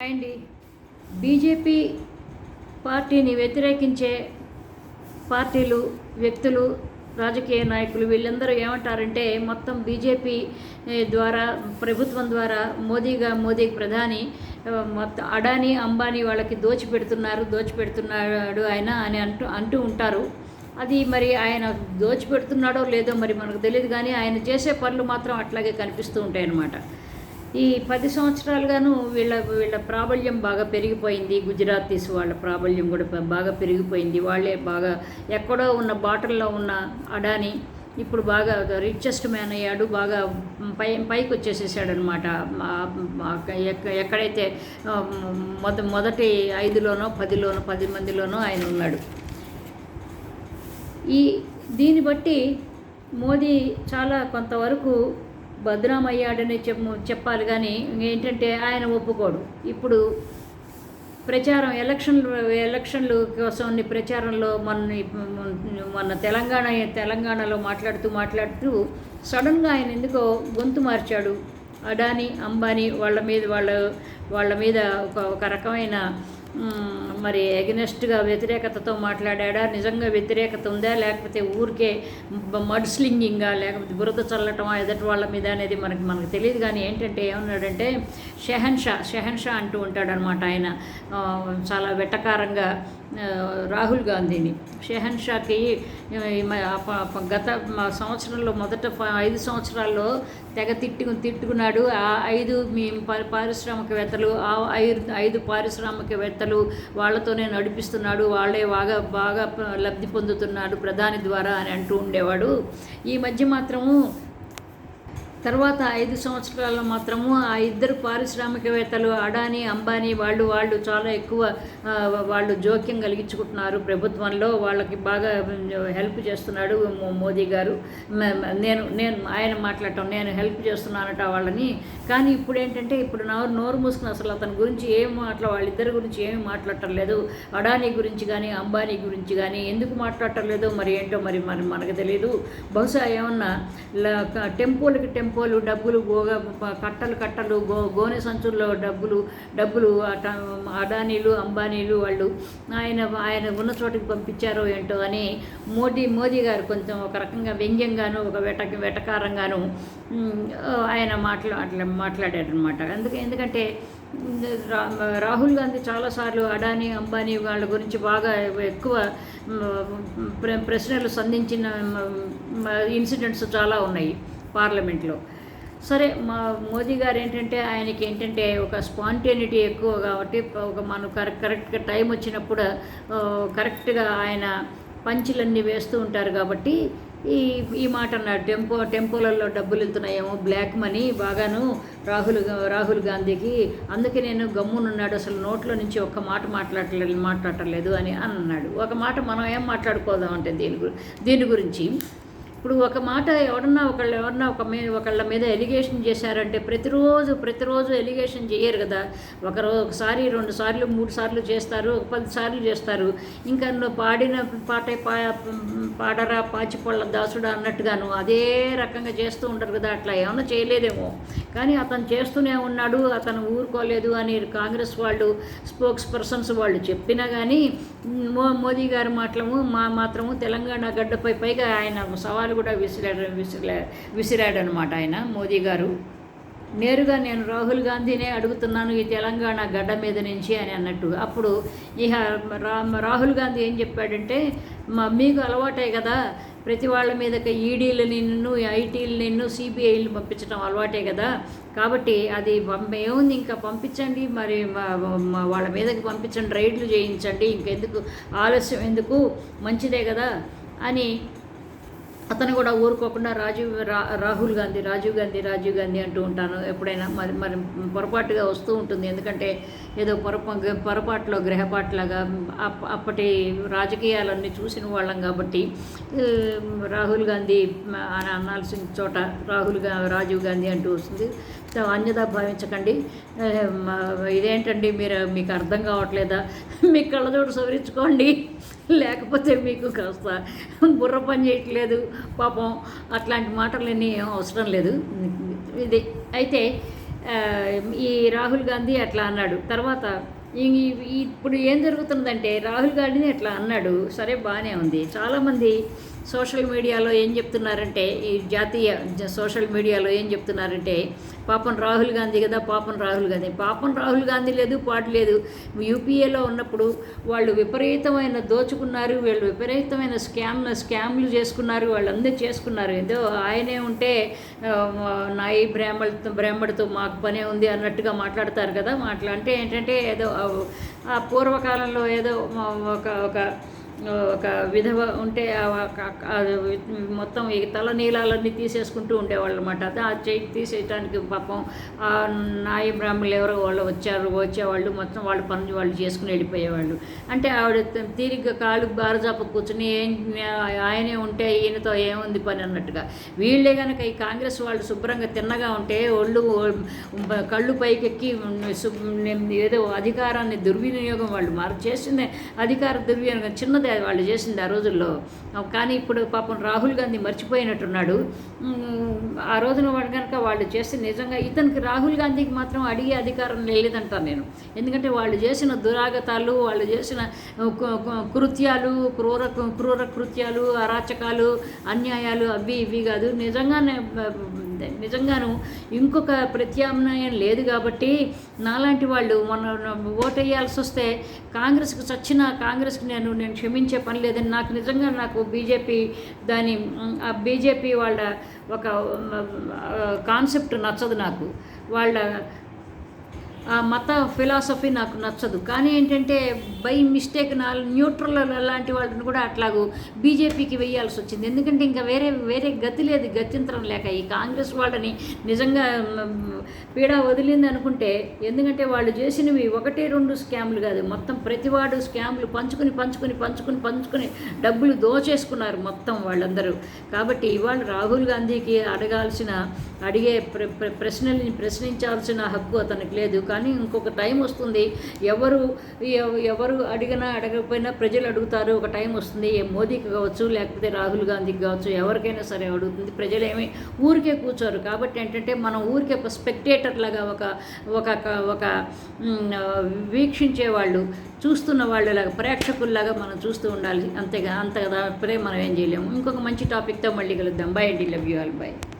అండి. బీజేపీ పార్టీని వ్యతిరేకించే పార్టీలు వ్యక్తులు రాజకీయ నాయకులు వీళ్ళందరూ ఏమంటారంటే మొత్తం బీజేపీ ద్వారా ప్రభుత్వం ద్వారా మోదీగా మోదీ ప్రధాని మొత్తం అడానీ అంబానీ వాళ్ళకి దోచిపెడుతున్నారు దోచిపెడుతున్నాడు ఆయన అని అంటూ అంటూ ఉంటారు. అది మరి ఆయన దోచిపెడుతున్నాడో లేదో మరి మనకు తెలియదు కానీ ఆయన చేసే పనులు మాత్రం అట్లాగే కనిపిస్తూ ఉంటాయి అన్నమాట ఈ పది సంవత్సరాలుగాను వీళ్ళ వీళ్ళ ప్రాబల్యం బాగా పెరిగిపోయింది. గుజరాతీస్ వాళ్ళ ప్రాబల్యం కూడా బాగా పెరిగిపోయింది. వాళ్ళే బాగా ఎక్కడో ఉన్న బాటల్లో ఉన్న అడాని ఇప్పుడు బాగా రిచెస్ట్ మ్యాన్ అయ్యాడు. బాగా పై పైకి వచ్చేసేసాడు అనమాట ఎక్కడైతే మొద మొదటి ఐదులోనో పదిలోనో పది మందిలోనో ఆయన ఉన్నాడు. ఈ దీన్ని బట్టి మోదీ చాలా కొంతవరకు భద్రమయ్యాడని చెప్ చెప్పాలి కానీ ఏంటంటే ఆయన ఒప్పుకోడు. ఇప్పుడు ప్రచారం ఎలక్షన్లు ఎలక్షన్లు కోసం ప్రచారంలో మొన్న మొన్న తెలంగాణ తెలంగాణలో మాట్లాడుతూ మాట్లాడుతూ సడన్గా ఆయన ఎందుకో గొంతు మార్చాడు. అడానీ అంబానీ వాళ్ళ మీద వాళ్ళ వాళ్ళ మీద ఒక ఒక రకమైన మరి ఎగనెస్ట్గా వ్యతిరేకతతో మాట్లాడా నిజంగా వ్యతిరేకత ఉందా? లేకపోతే ఊరికే మడ్ స్లింగింగా లేకపోతే బురద చల్లటమా ఎదటి వాళ్ళ మీద అనేది మనకి మనకు తెలియదు. కానీ ఏంటంటే ఏమన్నాడంటే షెహన్షా షా అంటూ ఉంటాడనమాట ఆయన. చాలా వెటకారంగా రాహుల్ గాంధీని. షెహన్ షాకి గత సంవత్సరంలో మొదట ప- ఐదు సంవత్సరాల్లో తెగ తిట్టు తిట్టుకున్నాడు. ఆ ఐదు మీ పారిశ్రామికవేత్తలు ఆ ఐదు ఐదు పారిశ్రామికవేత్తలు వాళ్ళతోనే నడిపిస్తున్నాడు. వాళ్ళే బాగా బాగా లబ్ధి పొందుతున్నాడు ప్రధాని ద్వారా అని అంటూ ఉండేవాడు. ఈ మధ్య మాత్రము తర్వాత ఐదు సంవత్సరాల్లో మాత్రము ఆ ఇద్దరు పారిశ్రామికవేత్తలు అడానీ అంబానీ వాళ్ళు వాళ్ళు చాలా ఎక్కువ వాళ్ళు జోక్యం కలిగించుకుంటున్నారు ప్రభుత్వంలో. వాళ్ళకి బాగా హెల్ప్ చేస్తున్నాడు మోదీ గారు. నేను నేను ఆయన మాట్లాడటం నేను హెల్ప్ చేస్తున్నానట వాళ్ళని. కానీ ఇప్పుడు ఏంటంటే ఇప్పుడు నోరు నోరు మూసుకుని అసలు అతని గురించి ఏం మాట్లా వాళ్ళిద్దరి గురించి ఏమి మాట్లాడటం లేదు. అడానీ గురించి కానీ అంబానీ గురించి కానీ ఎందుకు మాట్లాడటం లేదో? మరి ఏంటో మరి మరి మనకు తెలియదు బహుశా ఏమన్నా ల- క- టెంపోలకి టెంపోలు డబ్బులు గోగా కట్టలు కట్టలు గో గోనె సంచుల్లో డబ్బులు డబ్బులు అట అడానీలు అంబానీలు వాళ్ళు ఆయన ఆయన ఉన్న చోటికి పంపించారో ఏంటో అని మోడీ మోదీ గారు కొంచెం ఒక రకంగా వ్యంగ్యంగాను ఒక వెట వెటకారంగాను ఆయన మాట్లా అట్లా మాట్లాడారు అనమాట అందుకే ఎందుకంటే రాహుల్ గాంధీ చాలాసార్లు అడానీ అంబానీ వాళ్ళ గురించి బాగా ఎక్కువ ప్రశ్నలు సంధించిన ఇన్సిడెంట్స్ చాలా ఉన్నాయి. పార్లమెంట్లో. సరే మా మోదీ గారు ఏంటంటే ఆయనకి ఏంటంటే ఒక స్పాంటేనిటీ ఎక్కువ కాబట్టి ఒక మనం కరెక్ట్ కరెక్ట్గా టైం వచ్చినప్పుడు కరెక్ట్గా ఆయన పంచులన్నీ వేస్తూ ఉంటారు కాబట్టి ఈ ఈ మాట అన్నాడు. టెంపో టెంపోలలో డబ్బులు వెళ్తున్నాయేమో బ్లాక్ మనీ బాగాను రాహుల్ రాహుల్ గాంధీకి. అందుకే నేను గమ్మునున్నాడు అసలు నోట్లో నుంచి ఒక్క మాట మాట్లాడలేదు మాట్లాడలేదు అని అన్నాడు. ఒక మాట మనం ఏం మాట్లాడుకోదాం అంటే దీని గురి దీని గురించి ఇప్పుడు ఒక మాట ఎవరన్నా ఒకళ్ళు ఎవరన్నా ఒక మీ ఒకళ్ళ మీద ఎలిగేషన్ చేశారంటే ప్రతిరోజు ప్రతిరోజు ఎలిగేషన్ చేయరు కదా. ఒకరోజు ఒకసారి రెండు సార్లు మూడు సార్లు చేస్తారు ఒక పది సార్లు చేస్తారు. ఇంకా నువ్వు పాడిన పాటే పా పాడరా పాచిపళ్ళ దాసుడు అన్నట్టుగాను అదే రకంగా చేస్తూ ఉంటారు కదా. అట్లా ఏమన్నా చేయలేదేమో. కానీ అతను చేస్తూనే ఉన్నాడు అతను ఊరుకోలేదు అని కాంగ్రెస్ వాళ్ళు స్పోక్స్ పర్సన్స్ వాళ్ళు చెప్పినా కానీ మో మోదీ గారు మాటలము మా మాత్రము తెలంగాణ గడ్డపై పైగా ఆయన సవాలు కూడా విసిరాడు విసిరా విసిరాడనమాట ఆయన మోదీ గారు. నేరుగా నేను రాహుల్ గాంధీనే అడుగుతున్నాను ఈ తెలంగాణ గడ్డ మీద నుంచి అని అన్నట్టు. అప్పుడు ఇహ రా రాహుల్ గాంధీ ఏం చెప్పాడంటే మా మీకు అలవాటే కదా ప్రతి వాళ్ళ మీదకి ఈడీలు నిన్ను ఐటీలు నిన్ను సిబిఐలు పంపించడం అలవాటే కదా. కాబట్టి అది ఏముంది ఇంకా పంపించండి మరి వాళ్ళ మీదకి పంపించండి రైడ్లు చేయించండి ఇంకెందుకు ఆలస్యం ఎందుకు మంచిదే కదా అని అతను కూడా ఊరుకోకుండా రాజీవ్ రా రాహుల్ గాంధీ రాజీవ్ గాంధీ రాజీవ్ గాంధీ అంటూ ఉంటాను. ఎప్పుడైనా మరి మరి పొరపాటుగా వస్తూ ఉంటుంది. ఎందుకంటే ఏదో పొరపా పొరపాటులో గ్రహపాట్లాగా అప్పటి రాజకీయాలన్నీ చూసిన వాళ్ళం కాబట్టి రాహుల్ గాంధీ అని అనాల్సిన చోట రాహుల్గా రాజీవ్ గాంధీ అంటూ వస్తుంది. అన్యదా భావించకండి. మా- ఇదేంటండి? మీరు మీకు అర్థం కావట్లేదా? మీ కళ్ళజోడు సవరించుకోండి. లేకపోతే మీకు కాస్త బుర్ర పని చేయట్లేదు పాపం అట్లాంటి మాటలన్నీ ఏం అవసరం లేదు. ఇది అయితే ఈ రాహుల్ గాంధీ అట్లా అన్నాడు. తర్వాత ఇప్పుడు ఏం జరుగుతుందంటే రాహుల్ గాంధీని అట్లా అన్నాడు. సరే బాగానే ఉంది. చాలామంది సోషల్ మీడియాలో ఏం చెప్తున్నారంటే ఈ జాతీయ సోషల్ మీడియాలో ఏం చెప్తున్నారంటే పాపం రాహుల్ గాంధీ కదా పాపం రాహుల్ గాంధీ. పాపం రాహుల్ గాంధీ లేదు పాటు లేదు. యూపీఏలో ఉన్నప్పుడు వాళ్ళు విపరీతమైన దోచుకున్నారు వీళ్ళు విపరీతమైన స్కామ్ స్కామ్లు చేసుకున్నారు వాళ్ళందరూ చేసుకున్నారు. ఏదో ఆయనే ఉంటే నాయి బ్రాహ్మణులతో బ్రాహ్మణుడితో మాకు పనే ఉంది అన్నట్టుగా మాట్లాడతారు కదా. మాట్లాడితే అంటే ఏంటంటే ఏదో పూర్వకాలంలో ఏదో ఒక ఒక ఒక విధవ ఉంటే మొత్తం ఈ తల నీలాలన్నీ తీసేసుకుంటూ ఉండేవాళ్ళు అనమాట అదే ఆ చేయి తీసేయటానికి పాపం ఆ నాయ బ్రాహ్మణులు ఎవరో వాళ్ళు వచ్చారు వచ్చేవాళ్ళు మొత్తం వాళ్ళ పనులు వాళ్ళు చేసుకుని వెళ్ళిపోయేవాళ్ళు. అంటే ఆవిడ త- తీరిగ్గా కాలు బారజాప కూర్చుని ఏం ఆయనే ఉంటే ఈయనతో ఏముంది పని అన్నట్టుగా. వీళ్ళే కనుక ఈ కాంగ్రెస్ వాళ్ళు శుభ్రంగా తిన్నగా ఉంటే ఒళ్ళు కళ్ళు పైకెక్కి ఏదో అధికారాన్ని దుర్వినియోగం వాళ్ళు. మారు చేసిందే అధికార దుర్వినియోగం. చిన్నది అది వాళ్ళు చేసింది ఆ రోజుల్లో. కానీ ఇప్పుడు పాపం రాహుల్ గాంధీ మర్చిపోయినట్టున్నాడు. ఆ రోజున వాడు కనుక వాళ్ళు చేస్తే నిజంగా ఇతనికి రాహుల్ గాంధీకి మాత్రం అడిగే అధికారం లేదంటాను నేను. ఎందుకంటే వాళ్ళు చేసిన దురాగతాలు వాళ్ళు చేసిన కృత్యాలు క్రూర క్రూర కృత్యాలు అరాచకాలు అన్యాయాలు అవి ఇవి కాదు. నిజంగానే నిజంగాను ఇంకొక ప్రత్యామ్నాయం లేదు కాబట్టి నాలాంటి వాళ్ళు మన వేయాల్సి వస్తే కాంగ్రెస్కి చచ్చిన కాంగ్రెస్కి నేను నేను క్షమించే పని లేదని నాకు నిజంగా నాకు బీజేపీ దాని ఆ బీజేపీ వాళ్ళ ఒక కాన్సెప్ట్ నచ్చదు నాకు. వాళ్ళ ఆ మత ఫిలాసఫీ నాకు నచ్చదు. కానీ ఏంటంటే బై మిస్టేక్ నా న్యూట్రల్ లాంటి వాళ్ళని కూడా అట్లాగూ బీజేపీకి వేయాల్సి వచ్చింది. ఎందుకంటే ఇంకా వేరే వేరే గతి లేదు గత్యంతరం లేక. ఈ కాంగ్రెస్ వాళ్ళని నిజంగా పీడ వదిలింది అనుకుంటే ఎందుకంటే వాళ్ళు చేసినవి ఒకటి రెండు స్కామ్లు కాదు. మొత్తం ప్రతివాడు స్కామ్లు పంచుకుని పంచుకుని పంచుకుని పంచుకుని డబ్బులు దోచేసుకున్నారు మొత్తం వాళ్ళందరూ. కాబట్టి ఇవాళ రాహుల్ గాంధీకి అడగాల్సిన అడిగే ప్ర ప్ర- ప్రశ్నల్ని ప్రశ్నించాల్సిన హక్కు అతనికి లేదు. కానీ కానీ ఇంకొక టైం వస్తుంది. ఎవరు ఎవరు అడిగినా అడగకపోయినా ప్రజలు అడుగుతారు. ఒక టైం వస్తుంది. ఏ మోదీకి కావచ్చు లేకపోతే రాహుల్ గాంధీకి కావచ్చు ఎవరికైనా సరే అడుగుతుంది. ప్రజలేమి ఊరికే కూర్చోరు. కాబట్టి ఏంటంటే మనం ఊరికే ఒక స్పెక్టేటర్ లాగా ఒక ఒక ఒక వీక్షించే వాళ్ళు చూస్తున్న వాళ్ళలాగా ప్రేక్షకుల్లాగా మనం చూస్తూ ఉండాలి. అంతేగా అంత కదా మనం ఏం చేయలేము. ఇంకొక మంచి టాపిక్తో మళ్ళీ కలుద్దాం. బై అండి. Love you all by